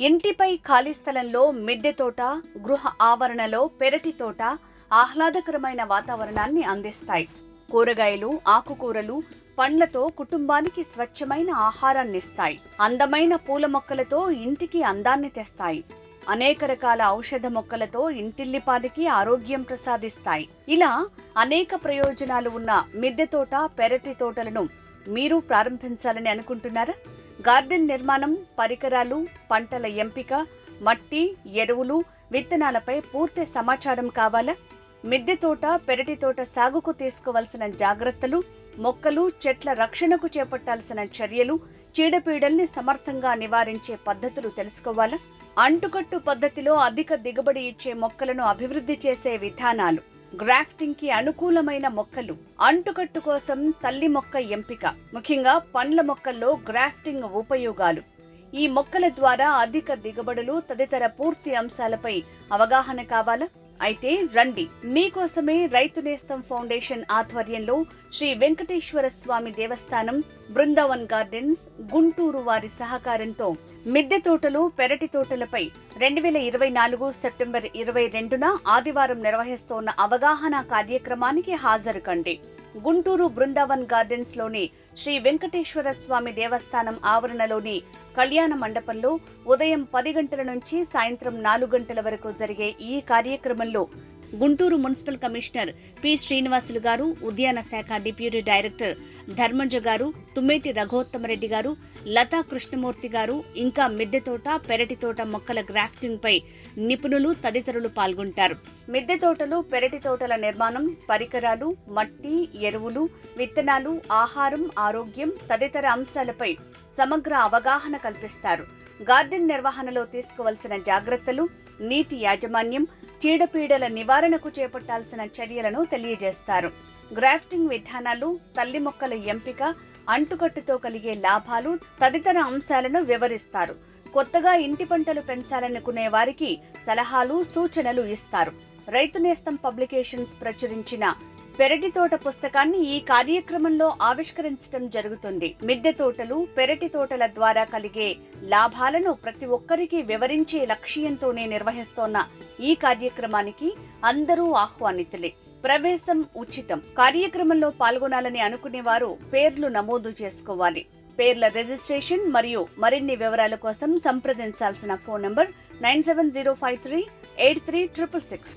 ఇంటిపై ఖాళీ స్థలంలో మిద్దె తోట గృహ ఆవరణలో పెరటి తోట ఆహ్లాదకరమైన వాతావరణాన్ని అందిస్తాయి. కూరగాయలు ఆకుకూరలు పండ్లతో కుటుంబానికి స్వచ్ఛమైన ఆహారాన్ని ఇస్తాయి. అందమైన పూల మొక్కలతో ఇంటికి అందాన్ని తెస్తాయి. అనేక రకాల ఔషధ మొక్కలతో ఇంటిల్లిపాదికి ఆరోగ్యం ప్రసాదిస్తాయి. ఇలా అనేక ప్రయోజనాలు ఉన్న మిద్దె తోట పెరటి తోటలను మీరు ప్రారంభించాలని అనుకుంటున్నారా? గార్డెన్ నిర్మాణం పరికరాలు పంటల ఎంపిక మట్టి ఎరువులు విత్తనాలపై పూర్తి సమాచారం కావాలా? మిద్దె తోట పెరటి తోట సాగుకు తీసుకోవలసిన జాగ్రత్తలు మొక్కలు చెట్ల రక్షణకు చేపట్టాల్సిన చర్యలు చీడపీడల్ని సమర్థంగా నివారించే పద్ధతులు తెలుసుకోవాలా? అంటుకట్టు పద్ధతిలో అధిక దిగుబడి ఇచ్చే మొక్కలను అభివృద్ధి చేసే విధానాలు. గ్రాఫ్టింగ్కి అనుకూలమైన మొక్కలు అంటుకట్టు కోసం తల్లి మొక్క ఎంపిక ముఖ్యంగా పండ్ల మొక్కల్లో గ్రాఫ్టింగ్ ఉపయోగాలు. ఈ మొక్కల ద్వారా అధిక దిగుబడులు తదితర పూర్తి అంశాలపై అవగాహన కావాలా? అయితే రండి మీకోసమే రైతు నేస్తం ఫౌండేషన్ ఆధ్వర్యంలో శ్రీ వెంకటేశ్వర స్వామి దేవస్థానం బృందావన్ గార్డెన్స్ గుంటూరు వారి సహకారంతో మిద్దె తోటలు పెరటి తోటలపై రెండు వేల ఇరవై నాలుగు సెప్టెంబర్ ఇరవై రెండున ఆదివారం నిర్వహిస్తోన్న అవగాహన కార్యక్రమానికి హాజరు కండి. గుంటూరు బృందావన్ గార్డెన్స్లోని శ్రీ వెంకటేశ్వర స్వామి దేవస్థానం ఆవరణలోని కళ్యాణ మండపంలో ఉదయం పది గంటల నుంచి సాయంత్రం నాలుగు గంటల వరకు జరిగే ఈ కార్యక్రమంలో Guntur municipal commissioner P Srinivasulu garu ఉద్యాన శాఖ డిప్యూటీ డైరెక్టర్ ధర్మంజ గారు తుమ్మేటి రఘోత్తమరెడ్డి గారు లతా కృష్ణమూర్తి గారు ఇంకా మిద్దె తోట పెరటి తోట మొక్కల గ్రాఫ్టింగ్ పై నిపుణులు తదితరులు పాల్గొంటారు. మిద్దె తోటలు పెరటి తోటల నిర్మాణం పరికరాలు మట్టి ఎరువులు విత్తనాలు ఆహారం ఆరోగ్యం తదితర అంశాలపై సమగ్ర అవగాహన కల్పిస్తారు. గార్డెన్ నిర్వహణలో తీసుకోవలసిన జాగ్రత్తలు నీటి యాజమాన్యం చీడపీడల నివారణకు చేపట్టాల్సిన చర్యలను తెలియజేస్తారు. గ్రాఫ్టింగ్ విధానాలు తల్లి మొక్కల ఎంపిక అంటుకట్టుతో కలిగే లాభాలు తదితర అంశాలను వివరిస్తారు. కొత్తగా ఇంటి పంటలు పెంచాలనుకునే వారికి సలహాలు సూచనలు ఇస్తారు. రైతు నేస్తం పబ్లికేషన్స్ ప్రచురించిన పెరటి తోట పుస్తకాన్ని ఈ కార్యక్రమంలో ఆవిష్కరించడం జరుగుతుంది. మిద్దె తోటలు పెరటి తోటల ద్వారా కలిగే లాభాలను ప్రతి ఒక్కరికి వివరించే లక్ష్యంతోనే నిర్వహిస్తోన్న ఈ కార్యక్రమానికి అందరూ ఆహ్వానితులే. ప్రవేశం ఉచితం. కార్యక్రమంలో పాల్గొనాలని అనుకునేవారు పేర్లు నమోదు చేసుకోవాలి. పేర్ల రిజిస్ట్రేషన్ మరియు మరిన్ని వివరాల కోసం సంప్రదించాల్సిన phone number nine seven zero five three eight three triple six.